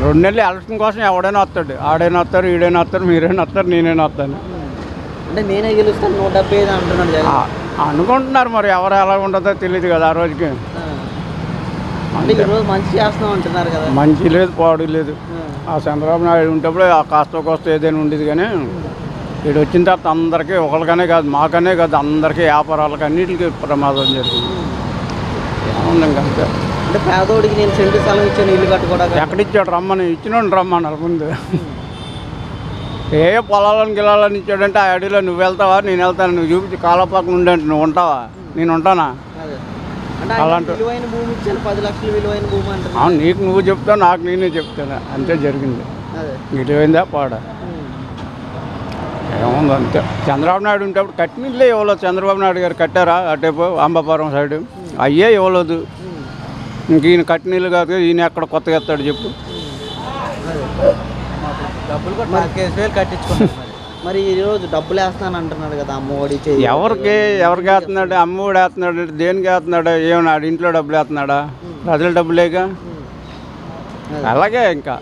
రెండు నెలలు ఎలక్షన్ కోసం ఎవడైనా వస్తాడు. ఆడైనా వస్తారు ఈడైనా వస్తారు మీరైనా వస్తారు నేనైనా వస్తాను. అంటే నేనే గెలుస్తాను నూట డెబ్బై ఐదు ఆ- అనుకుంటున్నారు మరి ఎవరు ఎలా ఉంటుందో తెలియదు కదా ఆ రోజుకి. అంటే ఈరోజు మంచి చేస్తున్నాం అంటున్నారు కదా. మంచి లేదు పాడు లేదు. ఆ. చంద్రబాబు నాయుడు ఉంటప్పుడు ఆ కాస్త కోస్త ఏదైనా ఉండేది కానీ వీడు వచ్చిన తర్వాత అందరికీ ఒకరికనే కాదు మాకనే కాదు అందరికీ వ్యాపారాలకు అన్నిటికీ ప్రమాదం జరిగింది. ఏముంది ఇంకా అంతే. అంటే పేదోడికి నేను సెంటు స్థలం ఇచ్చాను ఇల్లు కట్టుకోవడానికి. ఎక్కడిచ్చాడు రమ్మని? ఇచ్చినోడు రమ్మన్నారు ముందు. ఏ పొలాలను గిలాలని ఇచ్చాడంటే ఆ అడవిలో నువ్వు వెళ్తావా నేను వెళ్తాను. నువ్వు చూపించి కాలపాకం ఉండంటే నువ్వు ఉంటావా? నేను ఉంటానా? అంటే అలాంటి- విలువైన భూమి ఇచ్చాను పది లక్షలు విలువైన భూమి అంటున్నారు. అవును నీకు నువ్వు చెప్తావు నాకు నేనే చెప్తాను. అంతే జరిగింది. ఇటువైందా పాడా. ఏముంది అంతే. చంద్రబాబు నాయుడు ఉంటప్పుడు కట్టినట్లే ఇవ్వలేదు చంద్రబాబు నాయుడు గారు కట్టారా? అటేపు అంబాపురం సైడ్. అయ్యే ఇవ్వలేదు. ఇంక ఈయన కట్టినీళ్ళు కాదు ఈయన ఎక్కడ కొత్తగా ఎత్తాడు చెప్పు. డబ్బులు కూడా నాలుగైదు వేలు కట్టించుకున్నాను మరి. ఈరోజు డబ్బులు వేస్తాను అంటున్నాడు కదా అమ్మఒడి ఎవరికి ఎవరికి వేస్తున్నాడు? అమ్మఒడు వేస్తున్నాడు దేనికి వేస్తున్నాడు? ఏమన్నా ఇంట్లో డబ్బులు వేస్తున్నాడా? ప్రజల డబ్బులేగా. అలాగే ఇంకా.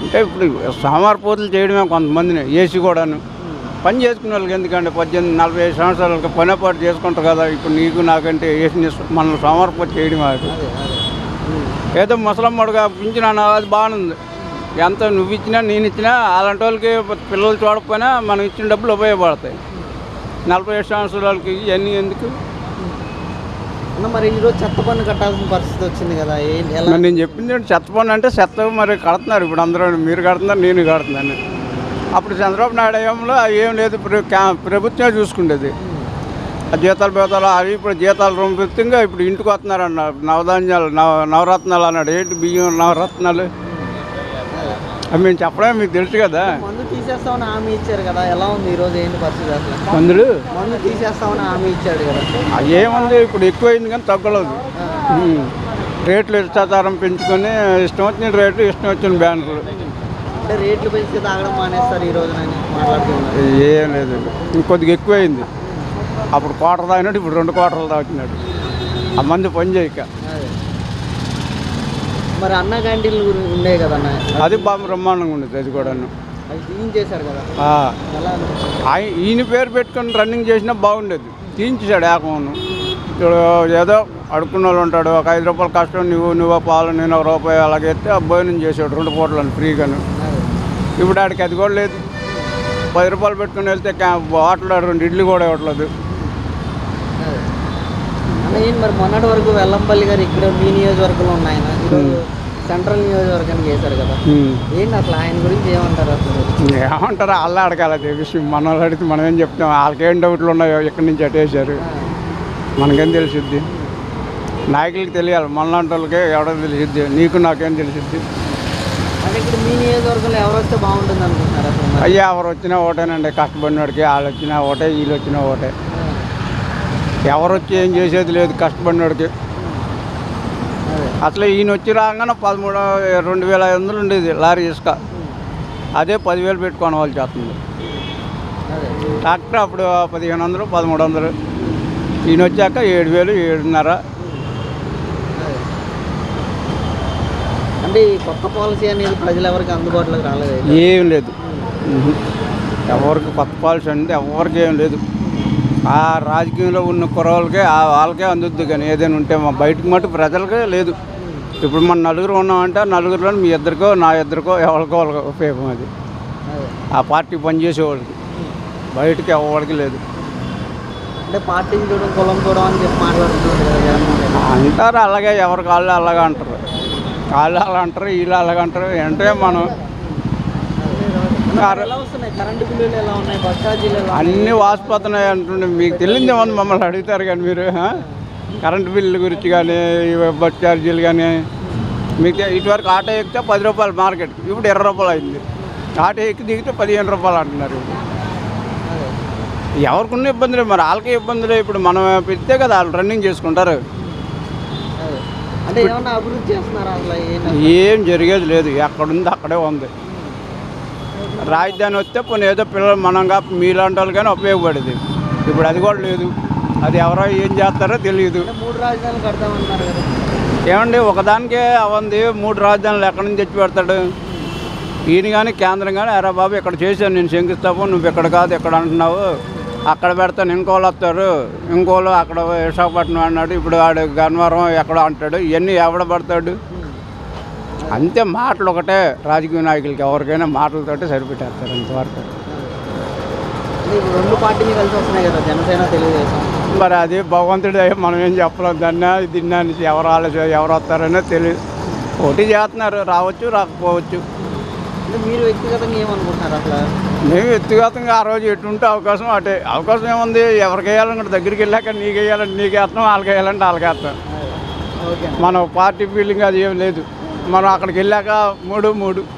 అంటే ఇప్పుడు సోమవారపోతులు చేయడమే కొంతమందిని ఏసీ కూడాను. పని చేసుకునే వాళ్ళకి ఎందుకంటే పద్దెనిమిది నలభై ఐదు సంవత్సరాలకి పని పాటు చేసుకుంటారు కదా. ఇప్పుడు నీకు నాకంటే వేసి మనం సోమవారపోతు చేయడం అది. ఏదో ముసలమ్మడుగా పింఛన్ అది బాగుంది. ఎంత నువ్వు ఇచ్చినా నేను ఇచ్చినా అలాంటి వాళ్ళకి పిల్లలు చూడకపోయినా మనం ఇచ్చిన డబ్బులు ఉపయోగపడతాయి. నలభై ఐదు సంవత్సరాలకి ఇవన్నీ ఎందుకు? మరి ఈరోజు చెత్త పన్ను కట్టాల్సిన పరిస్థితి వచ్చింది కదా. నేను చెప్పింది చెత్త పన్ను అంటే చెత్త మరి కడుతున్నారు. ఇప్పుడు అందరూ మీరు కడుతున్నారు నేను కడుతున్నాను. అప్పుడు చంద్రబాబు నాయుడు హయాంలో ఏం లేదు. ప్రభుత్వమే చూసుకుండేది. జీతాలు బీతాలు అవి ఇప్పుడు జీతాలు రొంపితంగా ఇప్పుడు ఇంటికి వస్తున్నారు అన్నారు నవధాన్యాలు నవ నవరత్నాలు అన్నాడు. ఏంటి బియ్యం నవరత్నాలు? అవి మేము చెప్పడమే మీకు తెలుసు కదా. మందు తీసేస్తామని హామీ ఇచ్చారు కదా. ఎలా ఉంది ఈరోజు ఏంటి పరిస్థితి అసలు? మందులు? మందు తీసేస్తామని హామీ ఇచ్చాడు కదా. ఏముంది ఇప్పుడు ఎక్కువైంది కానీ తగ్గలేదు. రేట్లు ఇష్టాచారం పెంచుకొని ఇష్టం వచ్చిన రేట్లు ఇష్టం వచ్చిన బ్యానర్లు. అంటే రేట్లు పెంచి తాగడం మానేస్తారు ఈ మాట్లాడుతున్నారు. ఏం లేదు. ఇంకొద్దిగా ఎక్కువైంది. అప్పుడు కోటర్ తాగినాడు ఇప్పుడు రెండు కోటర్లు తాగుతున్నాడు ఆ మంది పని చేయక. మరి అన్న క్యాంటీన్లు ఉండే కదా అది బాగా బ్రహ్మాండంగా ఉండేది అది కూడాను. ఈయన పేరు పెట్టుకొని రన్నింగ్ చేసినా బాగుండేది. తీయించాడు ఏకమను. ఇప్పుడు ఏదో అడుక్కున్న వాళ్ళు ఉంటాడు ఒక ఐదు రూపాయలు కష్టం నువ్వు నువ్వు పాలు నేను ఒక రూపాయి అలాగే ఎత్తే ఆ భోజనం చేసాడు రెండు పూటలను ఫ్రీగాను. ఇప్పుడు ఆడికి అది కూడా లేదు. పది రూపాయలు పెట్టుకుని వెళ్తే బాటిల్ రెండు ఇడ్లీ కూడా ఇవ్వట్లేదు. మరి మొన్నటి వరకు వెల్లంపల్లి గారు ఇక్కడ మీ నియోజకవర్గంలో ఉన్నాయి సెంట్రల్ నియోజకవర్గానికి చేశారు కదా. ఏంటి అసలు ఆయన గురించి ఏమంటారు అసలు? ఏమంటారు? వాళ్ళే అడగాలి అదే విషయం. మన అడిగితే మనం ఏం చెప్తాం? వాళ్ళకేం డౌట్లు ఉన్నాయో ఎక్కడి నుంచి అటేసారు ఆ, మనకేం తెలిసిద్ది? నాయకులకి తెలియాలి. మనలాంటి వాళ్ళకి ఎవడో తెలిసిద్ది? నీకు నాకేం తెలిసిద్ది? అంటే మీ నియోజకవర్గంలో ఎవరు వస్తే బాగుంటుంది అనుకుంటున్నారు అసలు మరి? అయ్యా ఎవరు వచ్చినా ఓటేనండి. కష్టపడినోడికి వాళ్ళు వచ్చినా ఓటే వీళ్ళు వచ్చినా ఓటే. ఎవరు వచ్చి ఏం చేసేది లేదు కష్టపడినోడికి అసలు ఈయన వచ్చి రాగానే పదమూడు రెండు వేల ఐదు వందలు ఉండేది లారీ ఇసుక. అదే పదివేలు పెట్టుకోని వాళ్ళు చేస్తుంది ట్రాక్టర్ అప్పుడు పదిహేను వందలు పదమూడు వందలు. ఈయన వచ్చాక ఏడు వేలు ఏడున్నర. అంటే ఈ కొత్త పాలసీ అనేది ప్రజలు ఎవరికి అందుబాటులోకి రాలేదు. ఏం లేదు. ఎవరికి కొత్త పాలసీ అంటే ఎవరికి ఏం లేదు. ఆ రాజకీయంలో ఉన్న కుర్రోళ్ళకే ఆ వాళ్ళకే అందుద్ది కానీ ఏదైనా ఉంటే మా బయటకు మటు ప్రజలకే లేదు. ఇప్పుడు మన నలుగురు ఉన్నామంటే ఆ నలుగురిలో మీ ఇద్దరికో నా ఇద్దరికో ఎవరికో వాళ్ళకో ఉపయోగం అది. ఆ పార్టీ పనిచేసేవాళ్ళకి. బయటకి ఎవరికి లేదు. అంటే పార్టీని చూడడం కులం చూడడం అని చెప్పి మాట్లాడుతున్నారు. అంటారు అలాగే ఎవరికి వాళ్ళు అలాగే అంటారు. వాళ్ళు అలా అంటారు వీళ్ళు అలాగ అంటారు అంటే మనం? అన్నీ వాసిపోతున్నాయి అంటుండే మీకు తెలియదే ఉంది మమ్మల్ని అడుగుతారు కానీ మీరు? కరెంటు బిల్లు గురించి కానీ బస్ ఛార్జీలు కానీ మీకు ఇటువరకు ఆటో ఎక్కితే పది రూపాయలు మార్కెట్ ఇప్పుడు ఇరవై రూపాయలు అయింది ఆటో ఎక్కి దిగితే పదిహేను రూపాయలు అంటున్నారు. ఎవరికి ఉన్న ఇబ్బందులే మరి వాళ్ళకి ఇబ్బందులే ఇప్పుడు మనం పెడితే కదా వాళ్ళు రన్నింగ్ చేసుకుంటారు. అంటే ఏమన్నా అభివృద్ధి చేస్తున్నారా అసలు ఏంటి ఏం జరిగేది లేదు. ఎక్కడుంది అక్కడే ఉంది. రాజధాని వస్తే కొన్ని ఏదో పిల్లలు మనంగా మీలాంటి వాళ్ళు కానీ ఉపయోగపడేది. ఇప్పుడు అది కూడా లేదు. అది ఎవరో ఏం చేస్తారో తెలియదు మూడు రాజధానులు కడతామన్నారు కదా. ఏమండి ఒకదానికే అవంది మూడు రాజధానులు ఎక్కడి నుంచి తెచ్చి పెడతాడు? ఈయన కానీ కేంద్రం కానీ అరే బాబు ఇక్కడ చేశాను నేను శంకుస్థాపన నువ్వు ఇక్కడ కాదు ఇక్కడ అంటున్నావు. అక్కడ పెడతాను ఇంకోళ్ళు వస్తారు. ఇంకోళ్ళు అక్కడ విశాఖపట్నం అన్నాడు ఇప్పుడు ఆడు గన్నవరం ఎక్కడ అంటాడు ఇవన్నీ ఎవడ పడతాడు? అంతే మాటలు ఒకటే రాజకీయ నాయకులకి ఎవరికైనా మాటలతోటి సరిపెట్టేస్తారు ఇంతవరకు. రెండు పార్టీలు కలిసి వస్తున్నాయి కదా జనసేన తెలుగుదేశం. మరి అది భగవంతుడి మనం ఏం చెప్పలేం. దాన్ని దీన్ని ఎవరు ఆలోచన ఎవరు వస్తారనే తెలియదు పోటీ చేస్తున్నారు. రావచ్చు రాకపోవచ్చు. మీరు వ్యక్తిగతంగా ఏమనుకుంటున్నారు అసలు? మేము వ్యక్తిగతంగా ఆ రోజు ఎటుంటే అవకాశం అటే అవకాశం ఏముంది? ఎవరికి వేయాలంటే దగ్గరికి వెళ్ళాక నీకు వేయాలంటే నీకు వేస్తాం వాళ్ళకి వేయాలంటే వాళ్ళకి వేస్తాం ఓకే. మన పార్టీ ఫీలింగ్ అది ఏం లేదు. మనం అక్కడికి వెళ్ళాక మూడు మూడు.